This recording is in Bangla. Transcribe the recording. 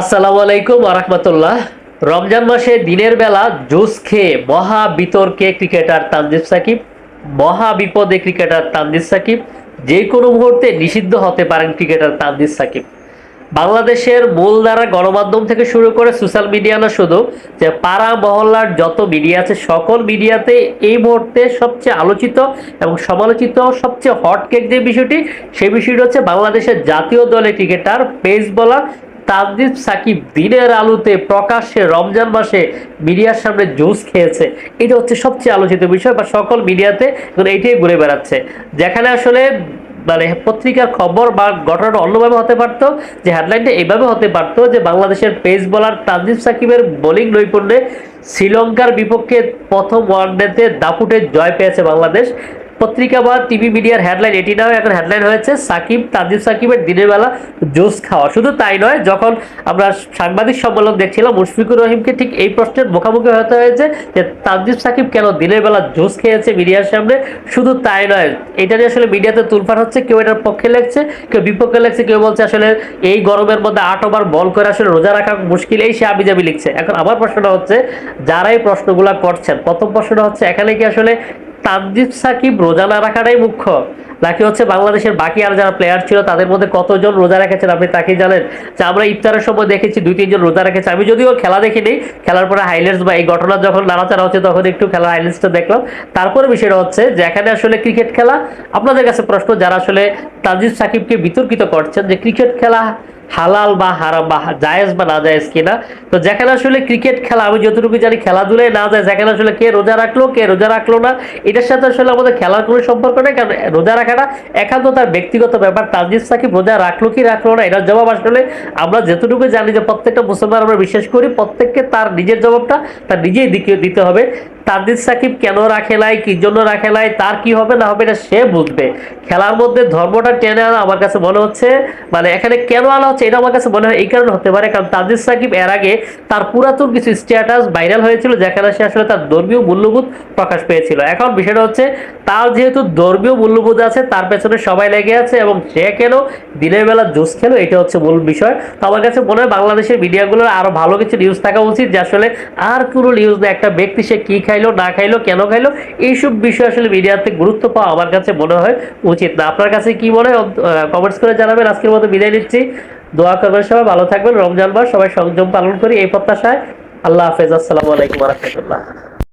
আসসালামু আলাইকুম আরহামতুল্লাহ রমজান মাসে দিনের বেলা জুস খেয়ে মহা বিতর্কে ক্রিকেটার তানজিব সাকিব, মহা বিপদে ক্রিকেটার তানজিব সাকিব, যে কোনো মুহূর্তে নিষিদ্ধ হতে পারেন ক্রিকেটার তানজিব সাকিব। বাংলাদেশের মূলধারা গণমাধ্যম থেকে শুরু করে সোশ্যাল মিডিয়া না শুধু, যে পাড়া মহল্লার যত মিডিয়া আছে, সকল মিডিয়াতে এই মুহূর্তে সবচেয়ে আলোচিত এবং সমালোচিত সবচেয়ে হট কেক যে বিষয়টি, সেই বিষয়টি হচ্ছে বাংলাদেশের জাতীয় দলের ক্রিকেটার, পেস বলার তানজিব সাকিব দিনের আলোতে প্রকাশ্যে রমজান মাসে মিডিয়ার সামনে জুস খেয়েছে। এটা হচ্ছে সবচেয়ে আলোচিত বিষয় বা সকল মিডিয়াতে এইটাই ঘুরে বেড়াচ্ছে। যেখানে আসলে মানে পত্রিকার খবর বা ঘটনাটা অন্যভাবে হতে পারতো, যে হেডলাইনটা এইভাবে হতে পারতো যে বাংলাদেশের পেস বোলার তানজিব সাকিবের বোলিং নৈপুণ্যে শ্রীলঙ্কার বিপক্ষে প্রথম ওয়ানডেতে দাপুটে জয় পেয়েছে বাংলাদেশ। পত্রিকা বা টিভি মিডিয়ার হেডলাইন এটি নাও এখন হেডলাইন হয়েছে, সাকিব তানজিব সাকিবের দিনের বেলা জোস খাওয়া। শুধু তাই নয়, যখন আমরা সাংবাদিক সম্মেলন দেখছিলাম, মুশফিকুর রহিমকে ঠিক এই প্রশ্নের মুখোমুখি হতে হয়েছে যে তানজিব সাকিব কেন দিনের বেলা জোস খেয়েছে মিডিয়ার সামনে? শুধু তাই নয়, এটা নিয়ে আসলে মিডিয়াতে তুলফার হচ্ছে, কেউ এটার পক্ষে লেখছে, কেউ বিপক্ষে লেখছে, কেউ বলছে আসলে এই গরমের মধ্যে আট ওভার বল করে আসলে রোজা রাখা মুশকিল, এই সে আবিজাবি লিখছে। এখন আমার প্রশ্নটা হচ্ছে, যারা এই প্রশ্নগুলো করছেন, প্রথম প্রশ্নটা হচ্ছে, এখানে কি আসলে তানজিব সাকিব রোজা না রাখাটাই মুখ্য? নাকি হচ্ছে বাংলাদেশের বাকি আর যারা প্লেয়ার ছিল, তাদের মধ্যে কতজন রোজা রেখেছেন? আপনি তাকে জানেন যে আমরা ইফতারের সময় দেখেছি দুই, তিনজন রোজা রেখেছে। আমি যদিও খেলা দেখিনি, খেলার পরে হাইলাইটস বা এই ঘটনা যখন নাড়াচাড়া হচ্ছে তখন একটু খেলার হাইলাইটসটা দেখলাম। তারপরে বিষয়টা হচ্ছে যে এখানে আসলে ক্রিকেট খেলা, আপনাদের কাছে প্রশ্ন, যারা আসলে তানজিব সাকিবকে বিতর্কিত করছেন যে ক্রিকেট খেলা হালাল বা হারাম বা জায়েজ বা না জায়েজ কিনা। তো যেখানে আসলে ক্রিকেট খেলা, আমি যতটুকু জানি খেলাধুলায় না যায়, যেখানে আসলে কে রোজা রাখল, কে রোজা রাখল না, এটার সাথে আসলে আমাদের খেলার কোনো সম্পর্ক নেই, কারণ রোজা রাখাটা একান্ত তার ব্যক্তিগত ব্যাপার। তানজিদ সাকিব রোজা রাখল কি রাখল না, এটার জবাব আসলে আমরা যতটুকু জানি যে প্রত্যেকটা মুসলমান আমরা বিশ্বাস করি, প্রত্যেককে তার নিজের জবাবটা তার নিজেই দিকে দিতে হবে। তানজিদ সাকিব কেন রাখে নাই? কি জন্য রাখে নাই? তার কি হবে না হবে এটা সে বুঝবে। খেলার মধ্যে ধর্মটা টেনে আনা আমার কাছে মনে হচ্ছে মানে এখানে কেন আনা হচ্ছে এটা আমার কাছে মনে হয় এই কারণে হতে পারে, কারণ তানজিদ সাকিব এর আগে তার পুরাতন কিছু স্ট্যাটাস ভাইরাল হয়েছিল, যেখানে সে আসলে তার ধর্মীয় মূল্যবোধ প্রকাশ পেয়েছিল। এখন বিষয়টা হচ্ছে, তার যেহেতু ধর্মীয় মূল্যবোধ আছে, তার পেছনে সবাই লেগে আছে এবং সে কেন দিনের বেলা জুস খেলো, এটা হচ্ছে মূল বিষয়। তো আমার কাছে মনে হয় বাংলাদেশের মিডিয়াগুলোর আরও ভালো কিছু নিউজ থাকা উচিত, যে আসলে আর কোনো নিউজ না, একটা ব্যক্তি সে কি খাইলো, না খাইলো, কেন খাইলো, এইসব বিষয় আসলে মিডিয়াতে গুরুত্ব পাওয়া আমার কাছে মনে হয় উচিত না। আপনার কাছে কি মনে হয়? কমেন্টস করে জানাবেন। আজকের মতো বিদায় নিচ্ছি। দোয়া করবেন সবাই, ভালো থাকবেন। রমজান মাস, সবাই সংযম পালন করি এই প্রত্যাশায়। আল্লাহ হাফেজ। আসসালামু আলাইকুম রহমতুল্লাহ।